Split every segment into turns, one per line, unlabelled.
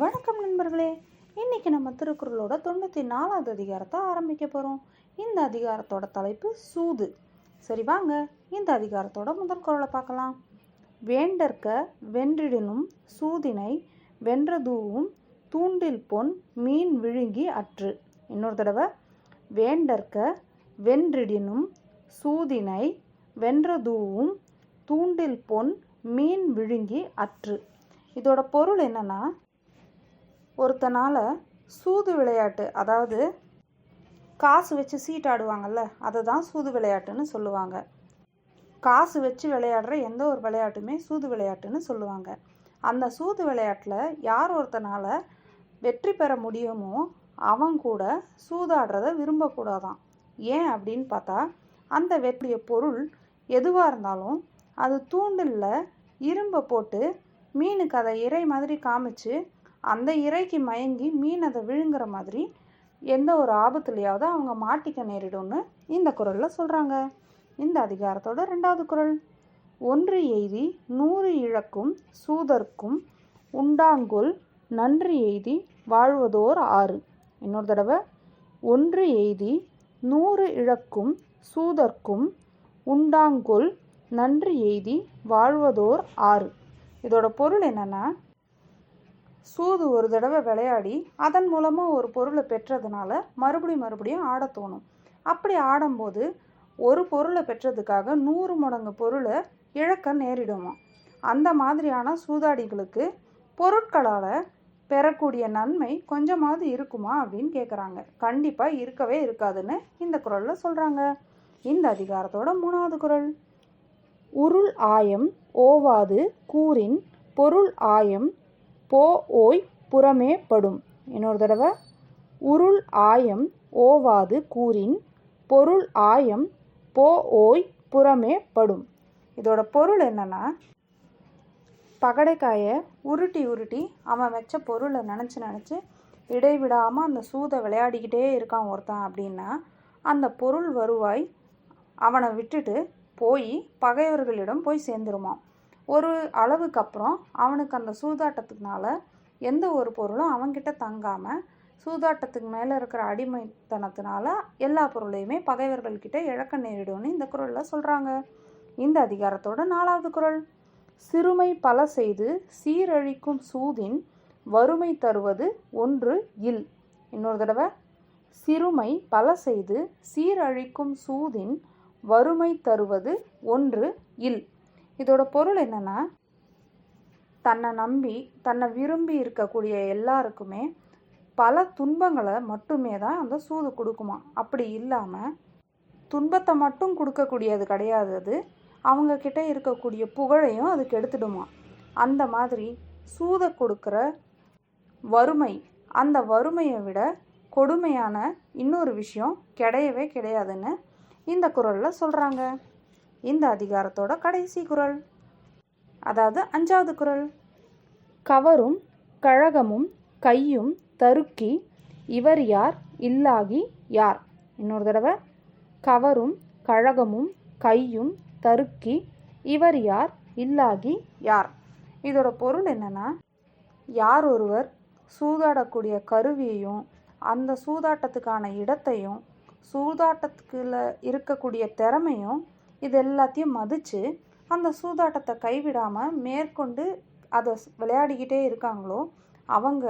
வணக்கம் நண்பர்களே. இன்னைக்கு நம்ம திருக்குறளோட தொண்ணூற்றி நாலாவது அதிகாரத்தை ஆரம்பிக்க போகிறோம் இந்த அதிகாரத்தோட தலைப்பு சூது. சரி வாங்க. இந்த அதிகாரத்தோட முதல் குரலை பார்க்கலாம். வேண்டற்க வென்றிடினும் சூதினை வென்றதூவும் தூண்டில் பொன் மீன் விழுங்கி அற்று. இன்னொரு தடவை. வேண்டற்க வென்றிடினும் சூதினை வென்றதூவும் தூண்டில் பொன் மீன் விழுங்கி அற்று. இதோட பொருள் என்னன்னா ஒருத்தனால் சூது விளையாட்டு அதாவது காசு வச்சு சீட்டாடுவாங்கல்ல அதை தான் சூது விளையாட்டுன்னு சொல்லுவாங்க. காசு வச்சு விளையாடுற எந்த ஒரு விளையாட்டுமே சூது விளையாட்டுன்னு சொல்லுவாங்க. அந்த சூது விளையாட்டில் யார் ஒருத்தனால் வெற்றி பெற முடியுமோ அவன் கூட சூதாடுறத விரும்பக்கூடாதான். ஏன் அப்படின்னு பார்த்தா அந்த வெற்றிய பொருள் எதுவாக இருந்தாலும் அது தூண்டிலில் இரும்பை போட்டு மீனுக்கு அதை இறை மாதிரி காமிச்சு அந்த இறைக்கு மயங்கி மீன் அதை விழுங்குற மாதிரி எந்த ஒரு ஆபத்துலையாவது அவங்க மாட்டிக்க நேரிடும்னு இந்த குரலில் சொல்கிறாங்க இந்த அதிகாரத்தோட ரெண்டாவது குரல். ஒன்று எய்தி நூறு இழக்கும் சூதர்க்கும் உண்டாங்குல் நன்றி எய்தி வாழ்வதோர் ஆறு. இன்னொரு தடவை. ஒன்று எய்தி நூறு இழக்கும் சூதர்க்கும் உண்டாங்குல் நன்றி எய்தி வாழ்வதோர் ஆறு. இதோட பொருள் என்னன்னா சூது ஒரு தடவை விளையாடி அதன் மூலமாக ஒரு பொருளை பெற்றதுனால மறுபடியும் மறுபடியும் ஆட தோணும். அப்படி ஆடும்போது ஒரு பொருளை பெற்றதுக்காக நூறு மடங்கு பொருளை இழக்க நேரிடுமா அந்த மாதிரியான சூதாடிகளுக்கு பொருட்களால் பெறக்கூடிய நன்மை கொஞ்சமாவது இருக்குமா அப்படின்னு கேட்குறாங்க கண்டிப்பாக இருக்கவே இருக்காதுன்னு இந்த குரலில் சொல்கிறாங்க இந்த அதிகாரத்தோட மூணாவது குரல். உருள் ஆயம் ஓவாது கூறின் பொருள் ஆயம் போ ஓய் புறமே படும். இன்னொரு தடவை உருள் ஆயம் ஓவாது கூறின் பொருள் ஆயம் போ ஓய் புறமே படும். இதோட பொருள் என்னென்னா பகடைக்காயை உருட்டி உருட்டி அவன் வச்ச பொருளை நினச்சி நினச்சி இடைவிடாமல் அந்த சூதை விளையாடிக்கிட்டே இருக்கான் ஒருத்தன் அப்படின்னா அந்த பொருள் வருவாய். அவனை விட்டுட்டு போய் பகைவர்களிடம் போய் சேர்ந்துருமான் ஒரு அளவுக்கு அப்புறம் அவனுக்கு அந்த சூதாட்டத்துக்குனால எந்த ஒரு பொருளும் அவன்கிட்ட தங்காமல் சூதாட்டத்துக்கு மேலே இருக்கிற அடிமைத்தனத்தினால எல்லா பொருளையுமே பகைவர்கள்கிட்ட இழக்க நேரிடும்னு இந்த குரலில் சொல்கிறாங்க இந்த அதிகாரத்தோட நாலாவது குரல். சிறுமை பல செய்து சீரழிக்கும் சூதின் வறுமை தருவது ஒன்று இல். இன்னொரு தடவை. சிறுமை பல செய்து சீரழிக்கும் சூதின் வறுமை தருவது ஒன்று இல். இதோட பொருள் என்னென்னா தன்னை நம்பி தன்னை விரும்பி இருக்கக்கூடிய எல்லாருக்குமே பல துன்பங்களை மட்டுமே தான் அந்த சூது கொடுக்குமா. அப்படி இல்லாமல் துன்பத்தை மட்டும் கொடுக்கக்கூடியது கிடையாது அது. அவங்கக்கிட்ட இருக்கக்கூடிய புகழையும் அதுக்கு எடுத்துடுமா. அந்த மாதிரி சூதை கொடுக்குற வறுமை அந்த வறுமையை விட கொடுமையான இன்னொரு விஷயம் கிடையவே கிடையாதுன்னு இந்த குரலில் சொல்கிறாங்க இந்த அதிகாரத்தோட கடைசி குரல். அதாவது அஞ்சாவது குரல். கவரும் கழகமும் கையும் தருக்கி இவர் யார்? இல்லாகி யார்? இன்னொரு தடவை. கவரும் கழகமும் கையும் தருக்கி இவர் யார்? இல்லாகி யார்? இதோட பொருள் என்னன்னா யார் ஒருவர் சூதாடக்கூடிய கருவியையும் அந்த சூதாட்டத்துக்கான இடத்தையும் சூதாட்டத்துக்குள்ள இருக்கக்கூடிய திறமையும் இது எல்லாத்தையும் மதித்து அந்த சூதாட்டத்தை கைவிடாமல் மேற்கொண்டு அதை விளையாடிக்கிட்டே இருக்காங்களோ அவங்க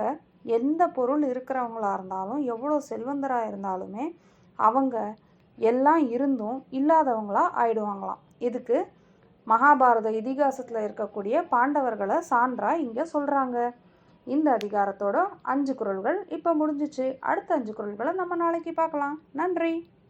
எந்த பொருள் இருக்கிறவங்களா இருந்தாலும் எவ்வளோ செல்வந்தராக இருந்தாலுமே அவங்க எல்லாம் இருந்தும் இல்லாதவங்களா ஆயிடுவாங்களாம். இதுக்கு மகாபாரத இதிகாசத்தில் இருக்கக்கூடிய பாண்டவர்களை சான்றா இங்கே சொல்கிறாங்க இந்த அதிகாரத்தோட அஞ்சு குரல்கள் இப்போ முடிஞ்சிச்சு. அடுத்த அஞ்சு குரல்களை நம்ம நாளைக்கு பார்க்கலாம். நன்றி.